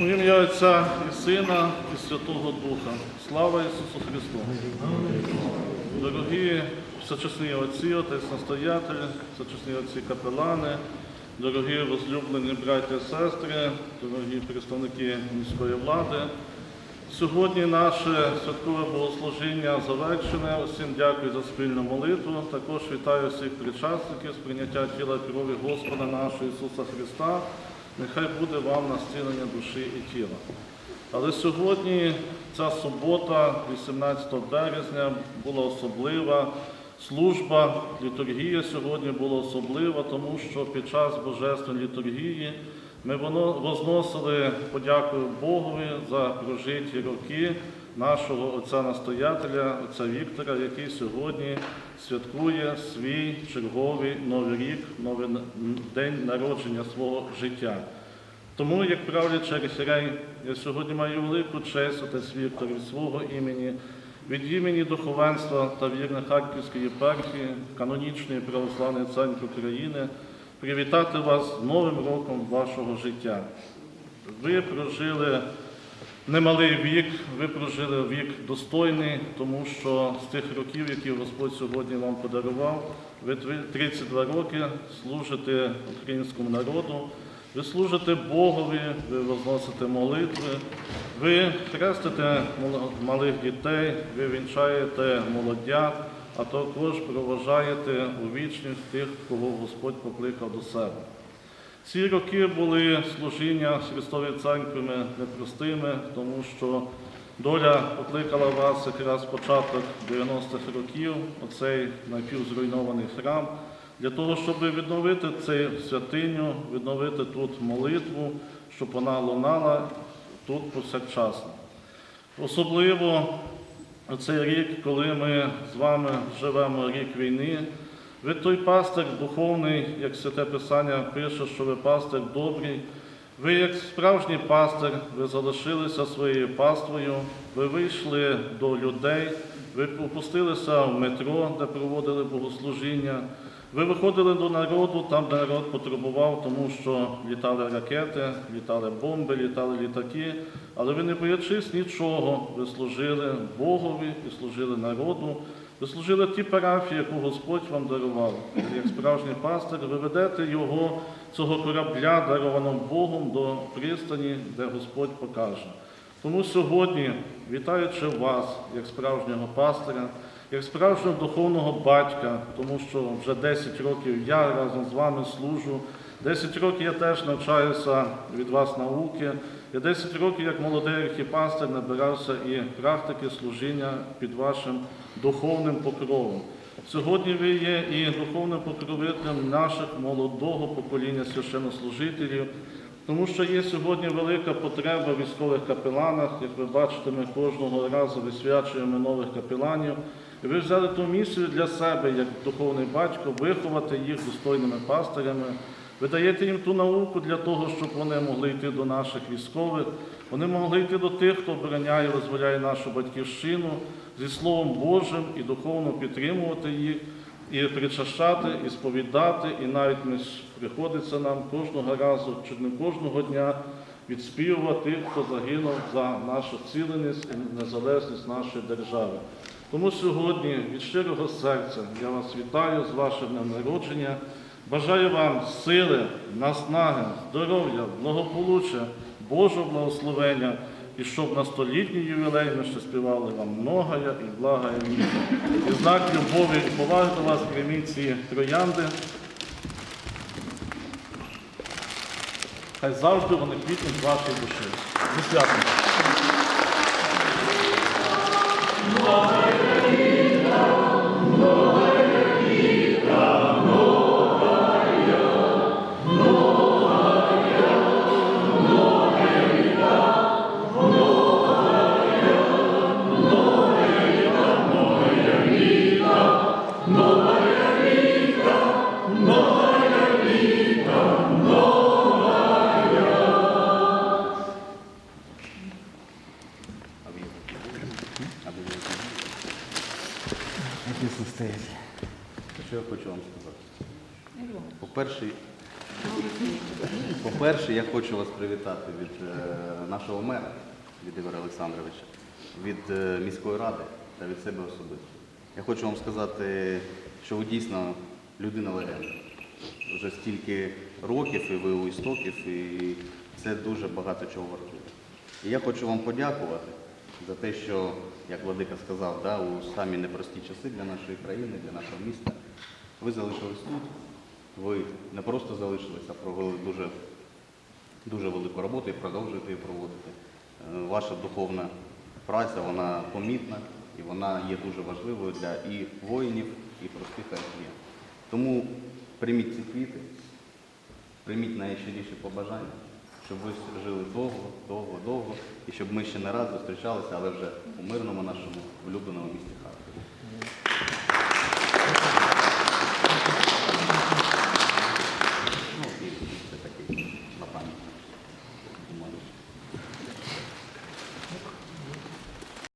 У ім'я Отця і Сина, і Святого Духа. Слава Ісусу Христу! Дорогі всечесні отці, отець настоятель, всечесні отці капелани, дорогі возлюблені браті і сестри, дорогі представники міської влади. Сьогодні наше святкове богослужіння завершене. Усім дякую за спільну молитву. Також вітаю всіх причасників з прийняття тіла і крові Господа нашого Ісуса Христа. Нехай буде вам на зцілення душі і тіла. Але сьогодні ця субота, 18 березня, була особлива. Служба, літургія сьогодні була особлива, тому що під час Божественної літургії ми возносили подяку Богові за прожиті роки нашого отця-настоятеля, отця Віктора, який сьогодні святкує свій черговий новий рік, новий день народження свого життя. Тому, як правлячий архірей, я сьогодні маю велику честь, отець Віктор, від свого імені, від імені духовенства та вірних Харківської єпархії, канонічної православної церкви України, привітати вас з Новим роком вашого життя. Ви прожили немалий вік, ви прожили вік достойний, тому що з тих років, які Господь сьогодні вам подарував, ви тви- 32 роки служите українському народу, ви служите Богові, ви возносите молитви, ви хрестите малих дітей, ви вінчаєте молодят, а також проважаєте у вічність тих, кого Господь покликав до себе. Ці роки були служіння Христової церкви непростими, тому що доля покликала вас якраз початок 90-х років, оцей напівзруйнований храм, для того, щоб відновити цю святиню, відновити тут молитву, щоб вона лунала тут повсякчасно. Особливо цей рік, коли ми з вами живемо рік війни, ви той пастир духовний, як Святе Писання пише, що ви пастир добрий. Ви, як справжній пастир, ви залишилися своєю паствою, ви вийшли до людей, ви опустилися в метро, де проводили богослужіння. Ви виходили до народу, там, де народ потребував, тому що літали ракети, літали бомби, літали літаки, але ви не боячись нічого, ви служили Богові і служили народу. Ви служили ті парафії, яку Господь вам дарував. Як справжній пастир, ви ведете його, цього корабля, дарованого Богом, до пристані, де Господь покаже. Тому сьогодні, вітаючи вас, як справжнього пастиря, як справжнього духовного батька, тому що вже 10 років я разом з вами служу, 10 років я теж навчаюся від вас науки. Я 10 років як молодий архіпастир набирався і практики служіння під вашим духовним покровом. Сьогодні ви є і духовним покровителем наших молодого покоління священнослужителів, тому що є сьогодні велика потреба в військових капеланах. Як ви бачите, ми кожного разу висвячуємо нових капеланів. І ви взяли ту місію для себе, як духовний батько, виховати їх достойними пастирями. Ви даєте їм ту науку для того, щоб вони могли йти до наших військових, вони могли йти до тих, хто обороняє, визволяє нашу батьківщину зі Словом Божим і духовно підтримувати їх, і причащати, і сповідати, і навіть ми приходиться нам кожного разу, чи не кожного дня відспівувати тих, хто загинув за нашу ціленість і незалежність нашої держави. Тому сьогодні від щирого серця я вас вітаю з вашим днем народження. Бажаю вам сили, наснаги, здоров'я, благополуччя, Божого благословення, і щоб на столітній ювілей ми ще співали вам многая і благая місяця. І в знак любові і поваги до вас прийміть ці троянди. Хай завжди вони квітнуть з вашої душі. Зі святом! Що я хочу вам сказати? По-перше, По-перше, я хочу вас привітати від е, нашого мера, від Ігоря Олександровича, від е, міської ради та від себе особисто. Я хочу вам сказати, що ви дійсно людина легенда. Вже стільки років, і ви у істоків, і це дуже багато чого вартує. І я хочу вам подякувати за те, що, як Владика сказав, да, у самі непрості часи для нашої країни, для нашого міста, ви залишились тут. Ви не просто залишились, а провели дуже, дуже велику роботу і продовжуєте її проводити. Е, Ваша духовна праця, вона помітна і вона є дуже важливою для і воїнів, і простих архієн. Тому прийміть ці квіти, прийміть найщиріші побажання, щоб ви жили довго, довго, довго, і щоб ми ще не раз зустрічалися, але вже у мирному нашому улюбленому місті.